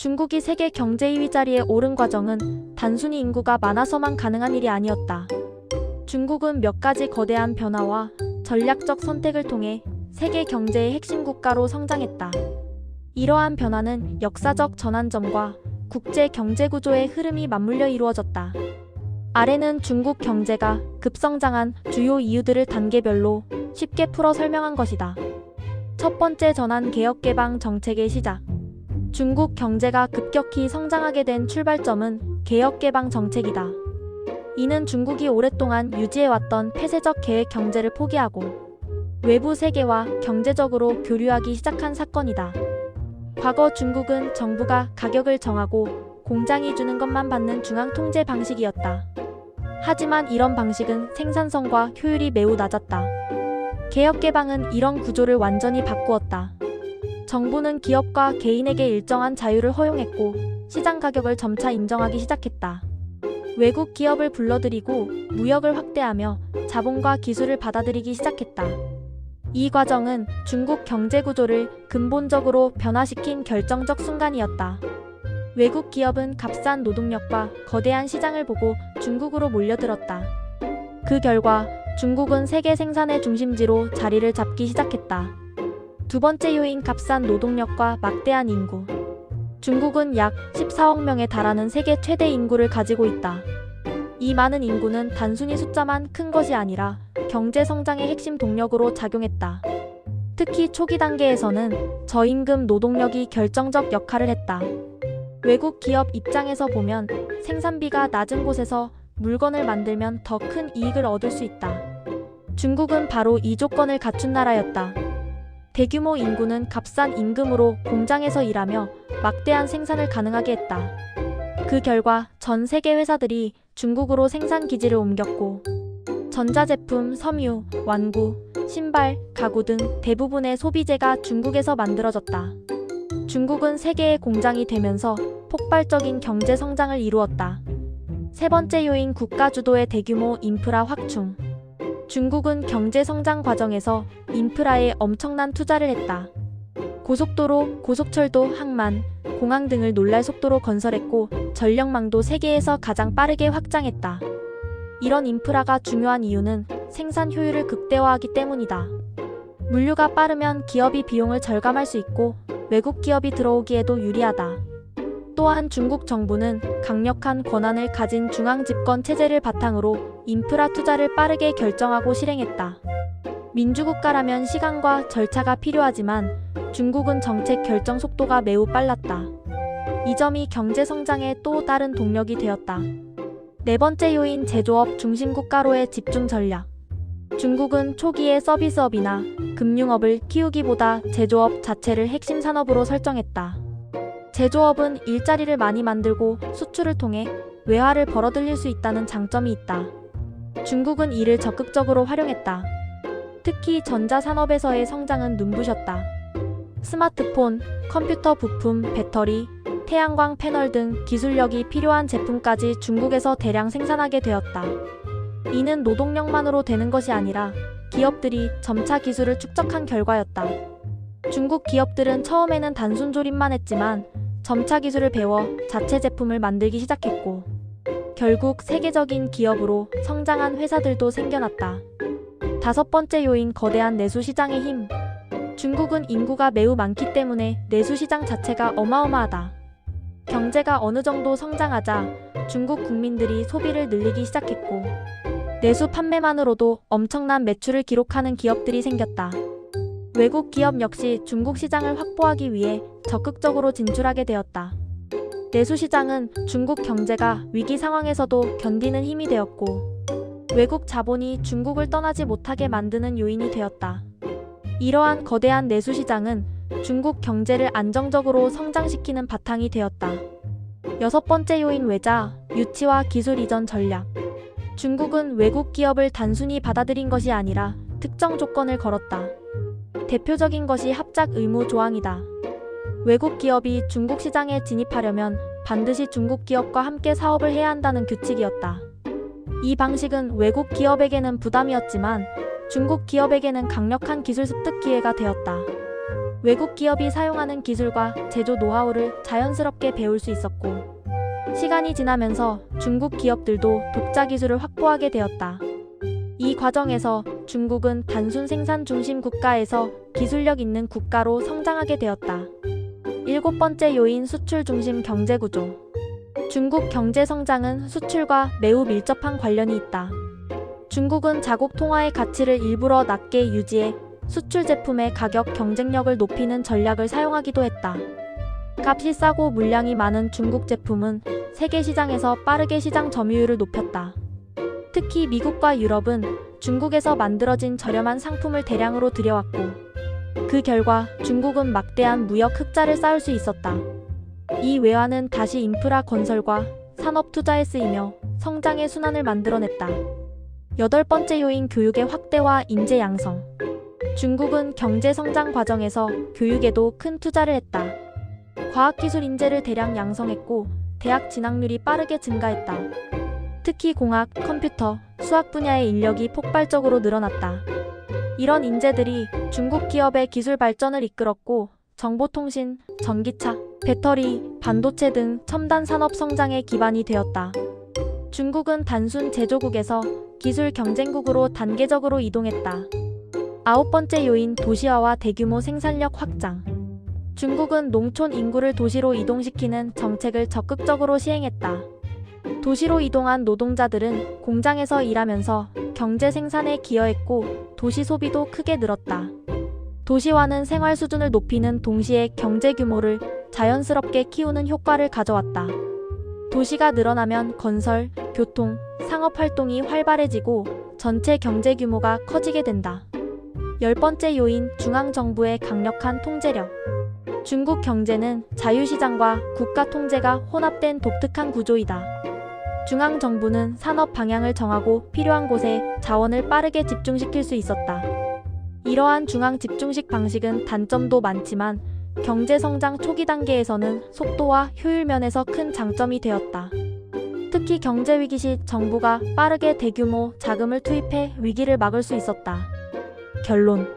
중국이 세계 경제 2위 자리에 오른 과정은 단순히 인구가 많아서만 가능한 일이 아니었다. 중국은 몇 가지 거대한 변화와 전략적 선택을 통해 세계 경제의 핵심 국가로 성장했다. 이러한 변화는 역사적 전환점과 국제 경제 구조의 흐름이 맞물려 이루어졌다. 아래는 중국 경제가 급성장한 주요 이유들을 단계별로 쉽게 풀어 설명한 것이다. 첫 번째 전환 개혁 개방 정책의 시작. 중국 경제가 급격히 성장하게 된 출발점은 개혁 개방 정책이다. 이는 중국이 오랫동안 유지해왔던 폐쇄적 계획 경제를 포기하고 외부 세계와 경제적으로 교류하기 시작한 사건이다. 과거 중국은 정부가 가격을 정하고 공장이 주는 것만 받는 중앙 통제 방식이었다. 하지만 이런 방식은 생산성과 효율이 매우 낮았다. 개혁 개방은 이런 구조를 완전히 바꾸었다. 정부는 기업과 개인에게 일정한 자유를 허용했고 시장 가격을 점차 인정하기 시작했다. 외국 기업을 불러들이고 무역을 확대하며 자본과 기술을 받아들이기 시작했다. 이 과정은 중국 경제 구조를 근본적으로 변화시킨 결정적 순간이었다. 외국 기업은 값싼 노동력과 거대한 시장을 보고 중국으로 몰려들었다. 그 결과 중국은 세계 생산의 중심지로 자리를 잡기 시작했다. 두 번째 요인 값싼 노동력과 막대한 인구. 중국은 약 14억 명에 달하는 세계 최대 인구를 가지고 있다. 이 많은 인구는 단순히 숫자만 큰 것이 아니라 경제 성장의 핵심 동력으로 작용했다. 특히 초기 단계에서는 저임금 노동력이 결정적 역할을 했다. 외국 기업 입장에서 보면 생산비가 낮은 곳에서 물건을 만들면 더 큰 이익을 얻을 수 있다. 중국은 바로 이 조건을 갖춘 나라였다. 대규모 인구는 값싼 임금으로 공장에서 일하며 막대한 생산을 가능하게 했다. 그 결과 전 세계 회사들이 중국으로 생산 기지를 옮겼고 전자제품, 섬유, 완구, 신발, 가구 등 대부분의 소비재가 중국에서 만들어졌다. 중국은 세계의 공장이 되면서 폭발적인 경제 성장을 이루었다. 세 번째 요인 국가 주도의 대규모 인프라 확충. 중국은 경제 성장 과정에서 인프라에 엄청난 투자를 했다. 고속도로, 고속철도, 항만, 공항 등을 놀랄 속도로 건설했고 전력망도 세계에서 가장 빠르게 확장했다. 이런 인프라가 중요한 이유는 생산 효율을 극대화하기 때문이다. 물류가 빠르면 기업이 비용을 절감할 수 있고 외국 기업이 들어오기에도 유리하다. 또한 중국 정부는 강력한 권한을 가진 중앙 집권 체제를 바탕으로 인프라 투자를 빠르게 결정하고 실행했다. 민주국가라면 시간과 절차가 필요하지만 중국은 정책 결정 속도가 매우 빨랐다. 이 점이 경제 성장의 또 다른 동력이 되었다. 네 번째 요인 제조업 중심 국가로의 집중 전략. 중국은 초기에 서비스업이나 금융업을 키우기보다 제조업 자체를 핵심 산업으로 설정했다. 제조업은 일자리를 많이 만들고 수출을 통해 외화를 벌어들일 수 있다는 장점이 있다. 중국은 이를 적극적으로 활용했다. 특히 전자산업에서의 성장은 눈부셨다. 스마트폰, 컴퓨터 부품, 배터리, 태양광 패널 등 기술력이 필요한 제품까지 중국에서 대량 생산하게 되었다. 이는 노동력만으로 되는 것이 아니라 기업들이 점차 기술을 축적한 결과였다. 중국 기업들은 처음에는 단순 조립만 했지만 점차 기술을 배워 자체 제품을 만들기 시작했고 결국 세계적인 기업으로 성장한 회사들도 생겨났다. 다섯 번째 요인 거대한 내수 시장의 힘. 중국은 인구가 매우 많기 때문에 내수 시장 자체가 어마어마하다. 경제가 어느 정도 성장하자 중국 국민들이 소비를 늘리기 시작했고 내수 판매만으로도 엄청난 매출을 기록하는 기업들이 생겼다. 외국 기업 역시 중국 시장을 확보하기 위해 적극적으로 진출하게 되었다. 내수 시장은 중국 경제가 위기 상황에서도 견디는 힘이 되었고 외국 자본이 중국을 떠나지 못하게 만드는 요인이 되었다. 이러한 거대한 내수 시장은 중국 경제를 안정적으로 성장시키는 바탕이 되었다. 여섯 번째 요인 외자, 유치와 기술 이전 전략. 중국은 외국 기업을 단순히 받아들인 것이 아니라 특정 조건을 걸었다. 대표적인 것이 합작 의무 조항이다. 외국 기업이 중국 시장에 진입하려면 반드시 중국 기업과 함께 사업을 해야 한다는 규칙이었다. 이 방식은 외국 기업에게는 부담이었지만 중국 기업에게는 강력한 기술 습득 기회가 되었다. 외국 기업이 사용하는 기술과 제조 노하우를 자연스럽게 배울 수 있었고, 시간이 지나면서 중국 기업들도 독자 기술을 확보하게 되었다. 이 과정에서 중국은 단순 생산 중심 국가에서 기술력 있는 국가로 성장하게 되었다. 일곱 번째 요인 수출 중심 경제 구조. 중국 경제 성장은 수출과 매우 밀접한 관련이 있다. 중국은 자국 통화의 가치를 일부러 낮게 유지해 수출 제품의 가격 경쟁력을 높이는 전략을 사용하기도 했다. 값이 싸고 물량이 많은 중국 제품은 세계 시장에서 빠르게 시장 점유율을 높였다. 특히 미국과 유럽은 중국에서 만들어진 저렴한 상품을 대량으로 들여왔고, 그 결과 중국은 막대한 무역 흑자를 쌓을 수 있었다. 이 외화는 다시 인프라 건설과 산업 투자에 쓰이며 성장의 순환을 만들어냈다. 여덟 번째 요인 교육의 확대와 인재 양성. 중국은 경제 성장 과정에서 교육에도 큰 투자를 했다. 과학기술 인재를 대량 양성했고 대학 진학률이 빠르게 증가했다. 특히 공학, 컴퓨터, 수학 분야의 인력이 폭발적으로 늘어났다. 이런 인재들이 중국 기업의 기술 발전을 이끌었고 정보통신, 전기차, 배터리, 반도체 등 첨단 산업 성장의 기반이 되었다. 중국은 단순 제조국에서 기술 경쟁국으로 단계적으로 이동했다. 아홉 번째 요인 도시화와 대규모 생산력 확장. 중국은 농촌 인구를 도시로 이동시키는 정책을 적극적으로 시행했다. 도시로 이동한 노동자들은 공장에서 일하면서 경제 생산에 기여했고 도시 소비도 크게 늘었다. 도시화는 생활 수준을 높이는 동시에 경제 규모를 자연스럽게 키우는 효과를 가져왔다. 도시가 늘어나면 건설, 교통, 상업 활동이 활발해지고 전체 경제 규모가 커지게 된다. 열 번째 요인 중앙정부의 강력한 통제력. 중국 경제는 자유시장과 국가 통제가 혼합된 독특한 구조이다. 중앙정부는 산업 방향을 정하고 필요한 곳에 자원을 빠르게 집중시킬 수 있었다. 이러한 중앙 집중식 방식은 단점도 많지만 경제 성장 초기 단계에서는 속도와 효율 면에서 큰 장점이 되었다. 특히 경제 위기 시 정부가 빠르게 대규모 자금을 투입해 위기를 막을 수 있었다. 결론.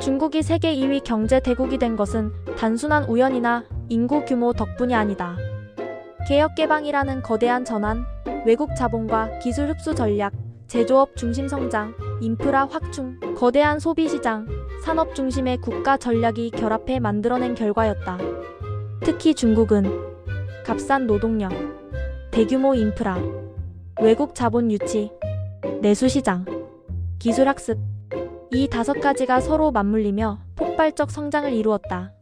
중국이 세계 2위 경제 대국이 된 것은 단순한 우연이나 인구 규모 덕분이 아니다. 개혁 개방이라는 거대한 전환, 외국 자본과 기술 흡수 전략, 제조업 중심 성장, 인프라 확충, 거대한 소비 시장, 산업 중심의 국가 전략이 결합해 만들어낸 결과였다. 특히 중국은 값싼 노동력, 대규모 인프라, 외국 자본 유치, 내수 시장, 기술 학습 이 다섯 가지가 서로 맞물리며 폭발적 성장을 이루었다.